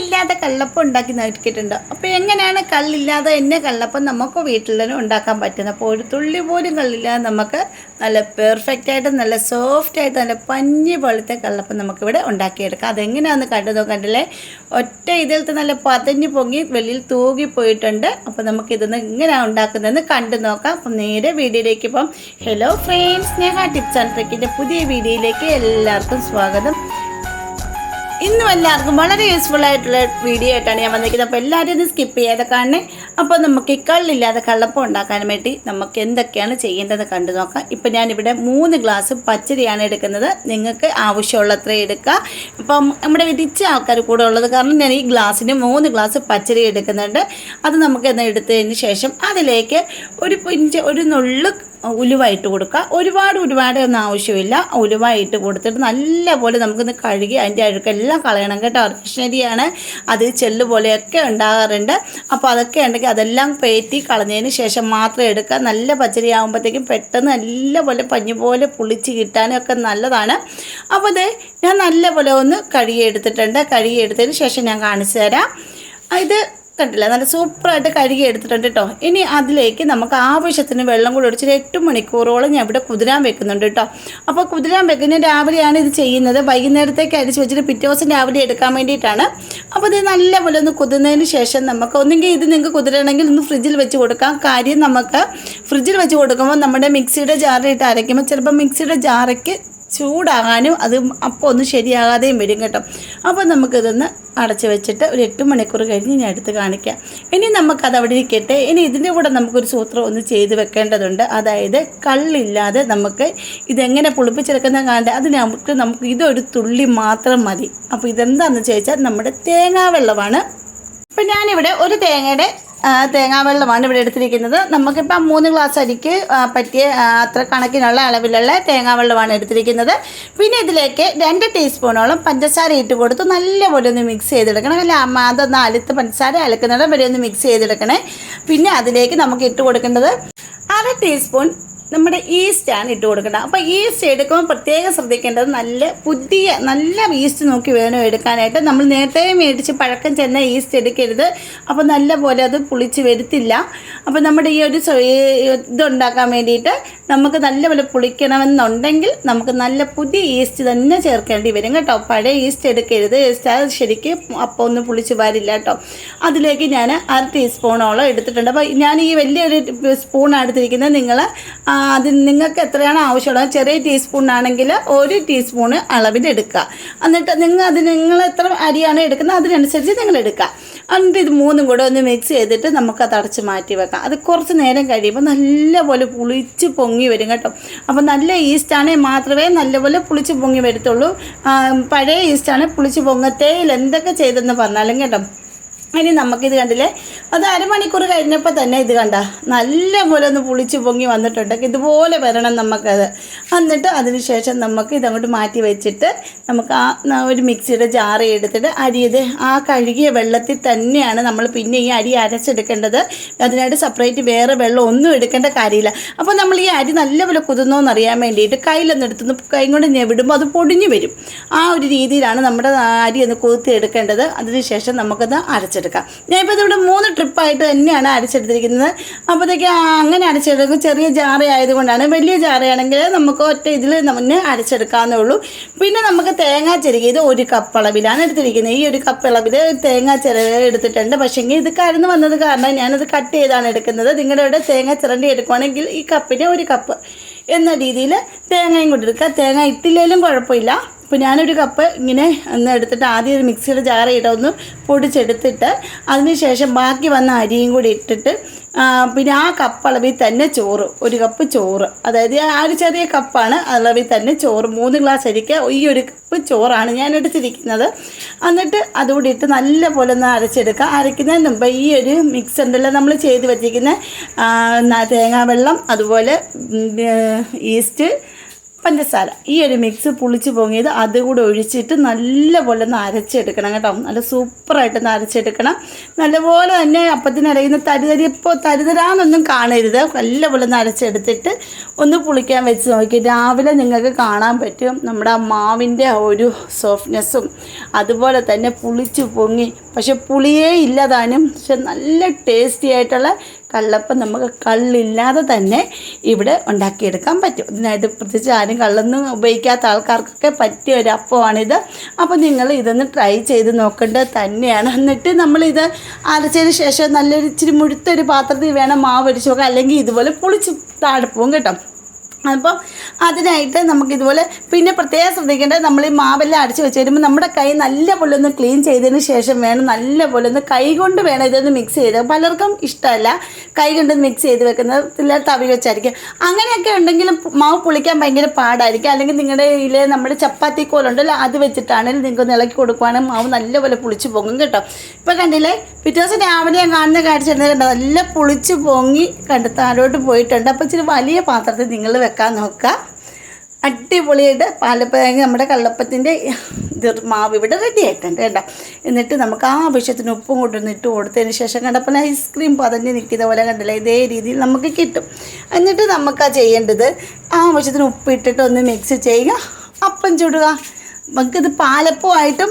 കള്ളില്ലാതെ കള്ളപ്പം ഉണ്ടാക്കി നോക്കിയിട്ടുണ്ട് അപ്പോൾ എങ്ങനെയാണ് കള്ളില്ലാതെ എന്നെ കള്ളപ്പം നമുക്ക് വീട്ടിൽ തന്നെ ഉണ്ടാക്കാൻ പറ്റുന്നത്? അപ്പോൾ ഒരു തുള്ളി പോലും കള്ളില്ലാതെ നമുക്ക് നല്ല പെർഫെക്റ്റ് ആയിട്ട് നല്ല സോഫ്റ്റ് ആയിട്ട് നല്ല പഞ്ഞി പോലത്തെ കള്ളപ്പം നമുക്കിവിടെ ഉണ്ടാക്കിയെടുക്കാം. അതെങ്ങനെയാണെന്ന് കണ്ടു നോക്കണ്ടല്ലേ? ഒറ്റ ഇതിലത്തെ നല്ല പതഞ്ഞ് പൊങ്ങി വെളിയിൽ തൂകി പോയിട്ടുണ്ട്. അപ്പോൾ നമുക്ക് ഇതൊന്ന് എങ്ങനെയാണ് ഉണ്ടാക്കുന്നതെന്ന് കണ്ടു നോക്കാം. അപ്പം നേരെ വീഡിയോയിലേക്ക് ഇപ്പം hello friends Sneha tips and ട്രിക്കിന്റെ പുതിയ വീഡിയോയിലേക്ക് എല്ലാവർക്കും സ്വാഗതം. ഇന്നും എല്ലാവർക്കും വളരെ യൂസ്ഫുൾ ആയിട്ടുള്ള വീഡിയോ ആയിട്ടാണ് ഞാൻ വന്നിരിക്കുന്നത്. അപ്പോൾ എല്ലാവരും ഇത് സ്കിപ്പ് ചെയ്യാതെ കാണണേ. അപ്പോൾ നമുക്ക് കള്ളില്ലാതെ കള്ളപ്പം ഉണ്ടാക്കാൻ വേണ്ടി നമുക്ക് എന്തൊക്കെയാണ് ചെയ്യേണ്ടത് കണ്ടു നോക്കാം. ഇപ്പോൾ ഞാനിവിടെ മൂന്ന് ഗ്ലാസ് പച്ചരിയാണ് എടുക്കുന്നത്. നിങ്ങൾക്ക് ആവശ്യമുള്ളത്ര എടുക്കുക അപ്പം നമ്മുടെ ഇച്ച ആൾക്കാർ കൂടെ ഉള്ളത് കാരണം ഞാൻ ഈ ഗ്ലാസ്സിന് മൂന്ന് ഗ്ലാസ് പച്ചരി എടുക്കുന്നുണ്ട്. അത് നമുക്ക് എന്നാൽ എടുത്തതിന് ശേഷം അതിലേക്ക് ഒരു പിഞ്ച് ഒരു നുള്ളു ഉലുവ ഇട്ട് കൊടുക്കുക. ഒരുപാട് ഒരുപാട് ഒന്നും ആവശ്യമില്ല. ഉലുവ ഇട്ട് കൊടുത്തിട്ട് നല്ലപോലെ നമുക്കൊന്ന് കഴുകി അതിന്റെ അഴുക്കെല്ലാം കളയണം കേട്ടോ. കൃഷ്ണരിയാണ് അത് ചെല്ല് പോലെയൊക്കെ ഉണ്ടാകാറുണ്ട്. അപ്പോൾ അതൊക്കെ ഉണ്ടെങ്കിൽ അതെല്ലാം പേറ്റി കളഞ്ഞതിന് ശേഷം മാത്രം എടുക്കുക. നല്ല പച്ചരി ആകുമ്പോഴത്തേക്കും പെട്ടെന്ന് നല്ലപോലെ പഞ്ഞു പോലെ പുളിച്ച് കിട്ടാനും ഒക്കെ നല്ലതാണ്. അപ്പോൾ അത് ഞാൻ നല്ലപോലെ ഒന്ന് കഴുകി എടുത്തിട്ടുണ്ട് കഴുകി എടുത്തതിന് ശേഷം ഞാൻ കാണിച്ചു തരാം. ഇത് കണ്ടില്ല. നല്ല സൂപ്പറായിട്ട് കഴുകി എടുത്തിട്ടുണ്ട് കേട്ടോ ഇനി അതിലേക്ക് നമുക്ക് ആവശ്യത്തിന് വെള്ളം കൂടി ഒഴിച്ചിട്ട് എട്ട് മണിക്കൂറോളം ഞാൻ ഇവിടെ കുതിരാൻ വെക്കുന്നുണ്ട് കേട്ടോ അപ്പോൾ കുതിരാൻ വെക്കുന്ന രാവിലെയാണ് ഇത് ചെയ്യുന്നത്. വൈകുന്നേരത്തേക്ക് അരിച്ച് വെച്ചിട്ട് പിറ്റേ ദിവസം രാവിലെ എടുക്കാൻ വേണ്ടിയിട്ടാണ്. അപ്പോൾ ഇത് നല്ലപോലെ ഒന്ന് കുതിർന്നതിന് ശേഷം നമുക്ക് ഒന്നെങ്കിൽ ഇത് നിങ്ങൾക്ക് കുതിരണമെങ്കിൽ ഒന്ന് ഫ്രിഡ്ജിൽ വെച്ച് കൊടുക്കാം. കാര്യം നമുക്ക് ഫ്രിഡ്ജിൽ വെച്ച് കൊടുക്കുമ്പോൾ നമ്മുടെ മിക്സിയുടെ ജാറിലിട്ട് അരയ്ക്കുമ്പോൾ ചിലപ്പോൾ മിക്സിയുടെ ജാറയ്ക്ക് ചൂടാകാനും അത് അപ്പോൾ ഒന്നും ശരിയാകാതെയും വരും കേട്ടോ. അപ്പോൾ നമുക്കിതൊന്ന് അടച്ചു വെച്ചിട്ട് ഒരു എട്ട് മണിക്കൂർ കഴിഞ്ഞ് ഞാൻ എടുത്ത് കാണിക്കാം. ഇനി നമുക്കത് അവിടെ ഇരിക്കട്ടെ. ഇനി ഇതിന്റെ കൂടെ നമുക്കൊരു സൂത്രം ഒന്ന് ചെയ്ത് വെക്കേണ്ടതുണ്ട്. അതായത് കള്ളില്ലാതെ നമുക്ക് ഇതെങ്ങനെ പുളിപ്പിച്ചെടുക്കുന്ന കാണേണ്ടത് അതിന് നമുക്ക് നമുക്ക് ഇതൊരു തുള്ളി മാത്രം മതി. അപ്പോൾ ഇതെന്താണെന്ന് ചോദിച്ചാൽ നമ്മുടെ തേങ്ങാ വെള്ളമാണ്. ഇപ്പം ഞാനിവിടെ ഒരു തേങ്ങയുടെ തേങ്ങാ തേങ്ങാവെള്ളമാണ് ഇവിടെ എടുത്തിരിക്കുന്നത്. നമുക്കിപ്പം മൂന്ന് ഗ്ലാസ് അരിക്ക് പറ്റിയ അത്ര കണക്കിനുള്ള അളവിലുള്ള തേങ്ങാവെള്ളമാണ് എടുത്തിരിക്കുന്നത്. പിന്നെ ഇതിലേക്ക് രണ്ട് ടീസ്പൂണോളം പഞ്ചസാര ഇട്ട് കൊടുത്ത് നല്ലപോലെ ഒന്ന് മിക്സ് ചെയ്തെടുക്കണം. അല്ല അമ്മാത അതൊന്ന് അലുത്ത് പഞ്ചസാര അലക്കുന്നിടം വരെ ഒന്ന് മിക്സ് ചെയ്തെടുക്കണേ. പിന്നെ അതിലേക്ക് നമുക്ക് ഇട്ട് കൊടുക്കേണ്ടത് അര ടീസ്പൂൺ നമ്മുടെ ഈസ്റ്റ് ആണ് ഇട്ട് കൊടുക്കേണ്ടത്. അപ്പോൾ ഈസ്റ്റ് എടുക്കുമ്പോൾ പ്രത്യേകം ശ്രദ്ധിക്കേണ്ടത് നല്ല പുതിയ നല്ല ഈസ്റ്റ് നോക്കി വേണം എടുക്കാനായിട്ട്. നമ്മൾ നേരത്തെ മേടിച്ച് പഴക്കം ചെന്ന ഈസ്റ്റ് എടുക്കരുത്. അപ്പോൾ നല്ല പോലെ അത് പുളിച്ച് വരുത്തില്ല. അപ്പോൾ നമ്മുടെ ഈ ഒരു ഇതുണ്ടാക്കാൻ വേണ്ടിയിട്ട് നമുക്ക് നല്ലപോലെ പുളിക്കണമെന്നുണ്ടെങ്കിൽ നമുക്ക് നല്ല പുതിയ ഈസ്റ്റ് തന്നെ ചേർക്കേണ്ടി വരും കേട്ടോ. പഴയ ഈസ്റ്റ് എടുക്കരുത്. ഈസ്റ്റ് അത് ശരിക്ക് അപ്പോൾ ഒന്നും പുളിച്ച് വരില്ല കേട്ടോ. അതിലേക്ക് ഞാൻ അര ടീസ്പൂണോളം എടുത്തിട്ടുണ്ട്. അപ്പോൾ ഞാൻ ഈ വലിയൊരു സ്പൂണാണ് എടുത്തിരിക്കുന്നത്. നിങ്ങൾ അതിന് നിങ്ങൾക്ക് എത്രയാണ് ആവശ്യമുള്ളത് ചെറിയ ടീസ്പൂണാണെങ്കിൽ ഒരു ടീസ്പൂണ് അളവിലെടുക്കുക എന്നിട്ട് നിങ്ങൾ അത് നിങ്ങൾ എത്ര അരിയാണ് എടുക്കുന്നത് അതിനനുസരിച്ച് നിങ്ങൾ എടുക്കുക. എന്നിട്ട് ഇത് മൂന്നും കൂടെ ഒന്ന് മിക്സ് ചെയ്തിട്ട് നമുക്ക് അത് അടച്ച് മാറ്റി വെക്കാം. അത് കുറച്ച് നേരം കഴിയുമ്പോൾ നല്ലപോലെ പുളിച്ച് പൊങ്ങി വരും കേട്ടോ. അപ്പോൾ നല്ല ഈസ്റ്റാണേ മാത്രമേ നല്ലപോലെ പുളിച്ച് പൊങ്ങി വരത്തുള്ളൂ. പഴയ ഈസ്റ്റാണ് പുളിച്ച് പൊങ്ങത്തേയിൽ എന്തൊക്കെ ചെയ്തെന്ന് പറഞ്ഞാലും കേട്ടോ. ഇനി നമുക്കിത് കണ്ടില്ലേ? അത് അരമണിക്കൂർ കഴിഞ്ഞപ്പോൾ തന്നെ ഇത് കണ്ട. നല്ല പോലെ ഒന്ന് പുളിച്ച് പൊങ്ങി വന്നിട്ടുണ്ട്. ഇതുപോലെ വരണം നമുക്കത്. എന്നിട്ട് അതിന് ശേഷം നമുക്ക് ഇതങ്ങോട്ട് മാറ്റി വെച്ചിട്ട് നമുക്ക് ആ ഒരു മിക്സിയുടെ ജാറ് എടുത്തിട്ട് അരി ഇത് ആ കഴുകിയ വെള്ളത്തിൽ തന്നെയാണ് നമ്മൾ പിന്നെ ഈ അരി അരച്ചെടുക്കേണ്ടത്. അതിനായിട്ട് സെപ്പറേറ്റ് വേറെ വെള്ളം ഒന്നും എടുക്കേണ്ട കാര്യമില്ല. അപ്പോൾ നമ്മൾ ഈ അരി നല്ലപോലെ കുതിർന്നോന്ന് അറിയാൻ വേണ്ടിയിട്ട് കയ്യിലൊന്ന് എടുത്തുനിന്ന് കൈ കൊണ്ട് ഞെവിടുമ്പോൾ അത് പൊടിഞ്ഞു വരും. ആ ഒരു രീതിയിലാണ് നമ്മുടെ അരി ഒന്ന് കുതിർത്തി എടുക്കേണ്ടത്. അതിനുശേഷം നമുക്കത് അരച്ചെടുക്കാം. ഞാനിപ്പോൾ ഇതിവിടെ മൂന്ന് ട്രിപ്പായിട്ട് തന്നെയാണ് അരച്ചെടുത്തിരിക്കുന്നത്. അപ്പോഴത്തേക്ക് അങ്ങനെ അരച്ചെടുക്കും ചെറിയ ജാറ ആയതുകൊണ്ടാണ് വലിയ ജാറയാണെങ്കിൽ നമുക്ക് ഒറ്റ ഇതിൽ മുന്നേ അരച്ചെടുക്കാവുന്നേ ഉള്ളൂ. പിന്നെ നമുക്ക് തേങ്ങാ ചിരകി ഇത് ഒരു കപ്പ് അളവിലാണ് എടുത്തിരിക്കുന്നത്. ഈ ഒരു കപ്പ് അളവിൽ തേങ്ങാ ചിരക എടുത്തിട്ടുണ്ട്. പക്ഷേങ്കിൽ ഇത് കരന്ന് വന്നത് കാരണം ഞാനത് കട്ട് ചെയ്താണ് എടുക്കുന്നത്. നിങ്ങളുടെ ഇവിടെ തേങ്ങ ചിരണ്ടി എടുക്കുവാണെങ്കിൽ ഈ കപ്പിന് ഒരു കപ്പ് എന്ന രീതിയിൽ തേങ്ങയും കൊണ്ടെടുക്കുക തേങ്ങ ഇട്ടില്ലെങ്കിലും കുഴപ്പമില്ല. അപ്പോൾ ഞാനൊരു കപ്പ് ഇങ്ങനെ ഒന്ന് എടുത്തിട്ട് ആദ്യം ഒരു മിക്സിയുടെ ജാറിയിട്ട് ഒന്ന് പൊടിച്ചെടുത്തിട്ട് അതിനുശേഷം ബാക്കി വന്ന അരിയും കൂടി ഇട്ടിട്ട് പിന്നെ ആ കപ്പ് അളവിൽ തന്നെ ചോറ് ഒരു കപ്പ് ചോറ്. അതായത് ആ ഒരു ചെറിയ കപ്പാണ് അളവിൽ തന്നെ ചോറ്. മൂന്ന് ഗ്ലാസ് അരിക്ക് ഈ ഒരു കപ്പ് ചോറാണ് ഞാൻ എടുത്തിരിക്കുന്നത്. എന്നിട്ട് അതുകൂടി ഇട്ട് നല്ല പോലെ ഒന്ന് അരച്ചെടുക്കുക. അരയ്ക്കുന്നതിന് മുമ്പ് ഈ ഒരു മിക്സ് ഉണ്ടല്ലോ നമ്മൾ ചെയ്ത് വെച്ചിരിക്കുന്ന തേങ്ങാ വെള്ളം തേങ്ങാവെള്ളം അതുപോലെ ഈസ്റ്റ് പഞ്ചസാര. ഈ ഒരു മിക്സ് പുളിച്ച് പൊങ്ങിയത് അതുകൂടെ ഒഴിച്ചിട്ട് നല്ലപോലെ ഒന്ന് അരച്ചെടുക്കണം കേട്ടോ. നല്ല സൂപ്പറായിട്ട് ഒന്ന് അരച്ചെടുക്കണം. നല്ലപോലെ തന്നെ അപ്പത്തിനരയുന്ന തരിതരിപ്പോൾ തരിതരാന്നൊന്നും കാണരുത്. നല്ലപോലെ ഒന്ന് അരച്ചെടുത്തിട്ട് ഒന്ന് പുളിക്കാൻ വെച്ച് നോക്കി. രാവിലെ നിങ്ങൾക്ക് കാണാൻ പറ്റും നമ്മുടെ മാവിന്റെ ഒരു സോഫ്റ്റ്നെസ്സും അതുപോലെ തന്നെ പുളിച്ച് പൊങ്ങി. പക്ഷെ പുളിയേ ഇല്ലതാനും പക്ഷെ നല്ല ടേസ്റ്റി ആയിട്ടുള്ള കള്ളപ്പം നമുക്ക് കള്ളില്ലാതെ തന്നെ ഇവിടെ ഉണ്ടാക്കിയെടുക്കാൻ പറ്റും. ഇതിനായിട്ട് പ്രത്യേകിച്ച് ആരും കള്ളൊന്നും ഉപയോഗിക്കാത്ത ആൾക്കാർക്കൊക്കെ പറ്റിയ ഒരു അപ്പമാണിത്. അപ്പോൾ നിങ്ങൾ ഇതൊന്ന് ട്രൈ ചെയ്ത് നോക്കേണ്ടത് തന്നെയാണ്. എന്നിട്ട് നമ്മളിത് അരച്ചതിന് ശേഷം നല്ലൊരു ഇച്ചിരി മുഴുത്തൊരു പാത്രത്തിൽ വേണം മാവ് അടിച്ചു നോക്കാം അല്ലെങ്കിൽ ഇതുപോലെ പുളിച്ച് താഴെ പോകും കേട്ടോ. അപ്പം അതിനായിട്ട് നമുക്കിതുപോലെ പിന്നെ പ്രത്യേകം ശ്രദ്ധിക്കേണ്ടത് നമ്മൾ ഈ മാവെല്ലാം അടിച്ച് വെച്ച് വരുമ്പോൾ നമ്മുടെ കൈ നല്ലപോലെ ഒന്ന് ക്ലീൻ ചെയ്തതിന് ശേഷം വേണം നല്ലപോലെ ഒന്ന് കൈ കൊണ്ട് വേണം ഇതൊന്ന് മിക്സ് ചെയ്ത്. പലർക്കും ഇഷ്ടമല്ല കൈ കൊണ്ട് മിക്സ് ചെയ്ത് വെക്കുന്നത്. ചിലർ തവി വെച്ചായിരിക്കും. അങ്ങനെയൊക്കെ ഉണ്ടെങ്കിലും മാവ് പുളിക്കാൻ ഭയങ്കര പാടായിരിക്കും. അല്ലെങ്കിൽ നിങ്ങളുടെ ഇതിൽ നമ്മുടെ ചപ്പാത്തി കോലുണ്ടല്ലോ അത് വെച്ചിട്ടാണെങ്കിൽ നിങ്ങൾക്ക് ഇളക്കി കൊടുക്കുവാണെങ്കിൽ മാവ് നല്ലപോലെ പുളിച്ച് പൊങ്ങും കേട്ടോ. ഇപ്പം കണ്ടില്ലേ പിറ്റേ ദിവസം രാവിലെ ഞാൻ കാണുന്ന കാഴ്ച കണ്ടോ നല്ല പുളിച്ച് പൊങ്ങി കണ്ട് താഴോട്ട് പോയിട്ടുണ്ട്. അപ്പോൾ ഇച്ചിരി വലിയ പാത്രത്തിൽ നിങ്ങൾ വെക്കാൻ നോക്കുക. അടിപൊളിയായിട്ട് പാലപ്പ നമ്മുടെ കള്ളപ്പത്തിന്റെ മാവ് ഇവിടെ റെഡി ആയിട്ടുണ്ട് കേട്ടോ. എന്നിട്ട് നമുക്ക് ആവശ്യത്തിന് ഉപ്പും കൊണ്ടുവന്ന് ഇട്ട് കൊടുത്തതിന് ശേഷം കണ്ടപ്പോൾ ഐസ്ക്രീം പതഞ്ഞ് നിൽക്കുന്ന പോലെ കണ്ടില്ല ഇതേ രീതിയിൽ നമുക്ക് കിട്ടും. എന്നിട്ട് നമുക്ക് ചെയ്യേണ്ടത് ആവശ്യത്തിന് ഉപ്പ് ഇട്ടിട്ട് ഒന്ന് മിക്സ് ചെയ്യുക. അപ്പം ചുടുക. നമുക്കിത് പാലപ്പമായിട്ടും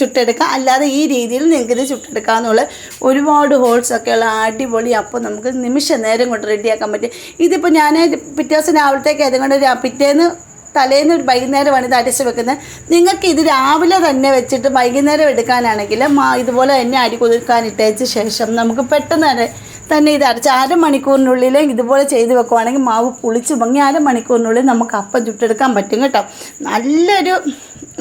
ചുട്ടെടുക്കാം. അല്ലാതെ ഈ രീതിയിൽ നിങ്ങൾക്കിത് ചുട്ടെടുക്കാമെന്നുള്ള ഒരുപാട് ഹോൾസ് ഉള്ള അടിപൊളി അപ്പം നമുക്ക് നിമിഷ നേരം കൊണ്ട് റെഡിയാക്കാൻ പറ്റും. ഇതിപ്പോൾ ഞാൻ പിറ്റേ ദിവസം രാവിലത്തേക്ക് ഏതെങ്കിലും ഒരു പിറ്റേന്ന് തലേന്ന് ഒരു വൈകുന്നേരമാണ് ഇത് അടിച്ച് വെക്കുന്നത്. നിങ്ങൾക്ക് ഇത് രാവിലെ തന്നെ വെച്ചിട്ട് വൈകുന്നേരം എടുക്കാനാണെങ്കിൽ ഇതുപോലെ തന്നെ അരി കുതിർക്കാൻ ഇട്ടേച്ച ശേഷം നമുക്ക് പെട്ടെന്ന് തന്നെ തന്നെ ഇത് അരച്ച് അരമണിക്കൂറിനുള്ളിൽ ഇതുപോലെ ചെയ്ത് വെക്കുവാണെങ്കിൽ മാവ് പുളിച്ച് പൊങ്ങി അരമണിക്കൂറിനുള്ളിൽ നമുക്ക് അപ്പം ചുട്ടെടുക്കാൻ പറ്റും കേട്ടോ. നല്ലൊരു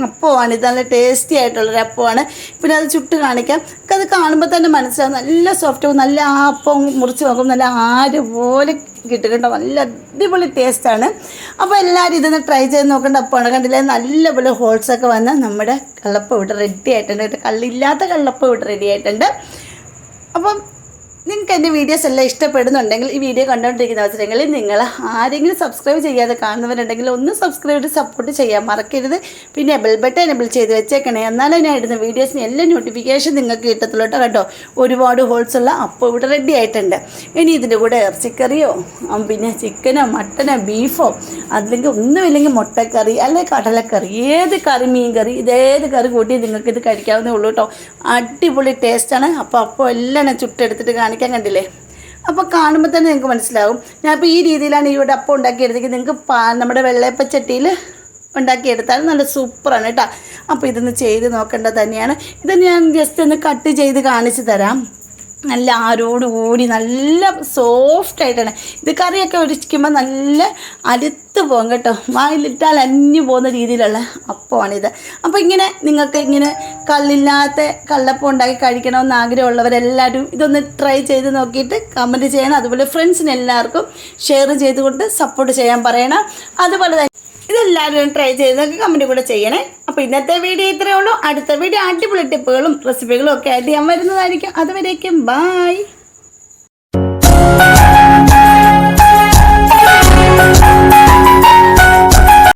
അപ്പമാണ് ഇത് നല്ല ടേസ്റ്റി ആയിട്ടുള്ളൊരു അപ്പമാണ് പിന്നെ അത് ചുട്ട് കാണിക്കാം. അത് കാണുമ്പോൾ തന്നെ മനസ്സിലാവും. നല്ല സോഫ്റ്റ് നല്ല ആ അപ്പം മുറിച്ച് നോക്കും നല്ല ആര് പോലെ കിട്ടും കേട്ടോ. നല്ല അടിപൊളി ടേസ്റ്റാണ് അപ്പോൾ എല്ലാവരും ഇതൊന്ന് ട്രൈ ചെയ്ത് നോക്കേണ്ട അപ്പമാണ് കണ്ടില്ലേ? നല്ലപോലെ ഹോൾസൊക്കെ വന്ന് നമ്മുടെ കള്ളപ്പം ഇവിടെ റെഡി ആയിട്ടുണ്ട്. കള്ളില്ലാത്ത കള്ളപ്പം ഇവിടെ റെഡി ആയിട്ടുണ്ട്. അപ്പം നിങ്ങൾക്ക് എന്റെ വീഡിയോസ് എല്ലാം ഇഷ്ടപ്പെടുന്നുണ്ടെങ്കിൽ ഈ വീഡിയോ കണ്ടുകൊണ്ടിരിക്കുന്ന അവസരങ്ങളിൽ നിങ്ങൾ ആരെങ്കിലും സബ്സ്ക്രൈബ് ചെയ്യാതെ കാണുന്നവരുണ്ടെങ്കിൽ ഒന്ന് സബ്സ്ക്രൈബ് ചെയ്ത് സപ്പോർട്ട് ചെയ്യാൻ മറക്കരുത്. പിന്നെ ബെൽ ബട്ടൺ എനബിൾ ചെയ്ത് വെച്ചേക്കണേ. എന്നാലേ ഞാൻ ഇടുന്ന വീഡിയോസിന് എല്ലാ നോട്ടിഫിക്കേഷൻ നിങ്ങൾക്ക് കിട്ടത്തുള്ളൂ കേട്ടോ ഒരുപാട് ഹോൾസ് ഉള്ള അപ്പോൾ ഇവിടെ റെഡി ആയിട്ടുണ്ട്. ഇനി ഇതിന്റെ കൂടെ ഇറച്ചിക്കറിയോ? പിന്നെ ചിക്കനോ മട്ടനോ ബീഫോ അല്ലെങ്കിൽ ഒന്നുമില്ലെങ്കിൽ മുട്ടക്കറി അല്ലെങ്കിൽ കടലക്കറി. ഏത് കറി മീൻ കറി ഇതേത് കറി കൂട്ടി നിങ്ങൾക്ക് ഇത് കഴിക്കാവുന്നേ ഉള്ളൂ കേട്ടോ അടിപൊളി ടേസ്റ്റാണ് അപ്പോൾ അപ്പോൾ എല്ലാം ഞാൻ ചുട്ടെടുത്തിട്ട് കാണിക്കാൻ കണ്ടില്ലേ? അപ്പോൾ കാണുമ്പോൾ തന്നെ നിങ്ങൾക്ക് മനസ്സിലാവും. ഞാനിപ്പോൾ ഈ രീതിയിലാണ് ഇവിടെ അപ്പം ഉണ്ടാക്കിയെടുത്തെങ്കിൽ നിങ്ങൾക്ക് പാ നമ്മുടെ വെള്ളയപ്പച്ചട്ടിയിൽ ഉണ്ടാക്കിയെടുത്താൽ നല്ല സൂപ്പറാണ് കേട്ടോ. അപ്പോൾ ഇതൊന്ന് ചെയ്ത് നോക്കേണ്ടത് തന്നെയാണ്. ഇത് ഞാൻ ജസ്റ്റ് ഒന്ന് കട്ട് ചെയ്ത് കാണിച്ചു തരാം. നല്ല ആരോട് കൂടി നല്ല സോഫ്റ്റ് ആയിട്ടാണ്. ഇത് കറിയൊക്കെ ഒഴിക്കുമ്പോൾ നല്ല അലുത്ത് പോകും കേട്ടോ. വായിലിട്ടാൽ അന്യു പോകുന്ന രീതിയിലുള്ള അപ്പമാണിത്. അപ്പോൾ ഇങ്ങനെ നിങ്ങൾക്ക് ഇങ്ങനെ കള്ളില്ലാത്ത കള്ളപ്പം ഉണ്ടാക്കി കഴിക്കണമെന്ന് ആഗ്രഹമുള്ളവരെല്ലാവരും ഇതൊന്ന് ട്രൈ ചെയ്ത് നോക്കിയിട്ട് കമന്റ് ചെയ്യണം. അതുപോലെ ഫ്രണ്ട്സിന് എല്ലാവർക്കും ഷെയർ ചെയ്തുകൊണ്ട് സപ്പോർട്ട് ചെയ്യാൻ പറയണം. അതുപോലെ തന്നെ ഇതെല്ലാവരും ട്രൈ ചെയ്ത് കമന്റ് കൂടെ ചെയ്യണേ. അപ്പോൾ ഇന്നത്തെ വീഡിയോ ഇത്രയേ ഉള്ളൂ. അടുത്ത വീഡിയോ അടിപൊളി ടിപ്പുകളും റെസിപ്പികളും ഒക്കെ ആയിട്ട് ഞാൻ വരുന്നതായിരിക്കും. അതുവരേക്കും ബായ്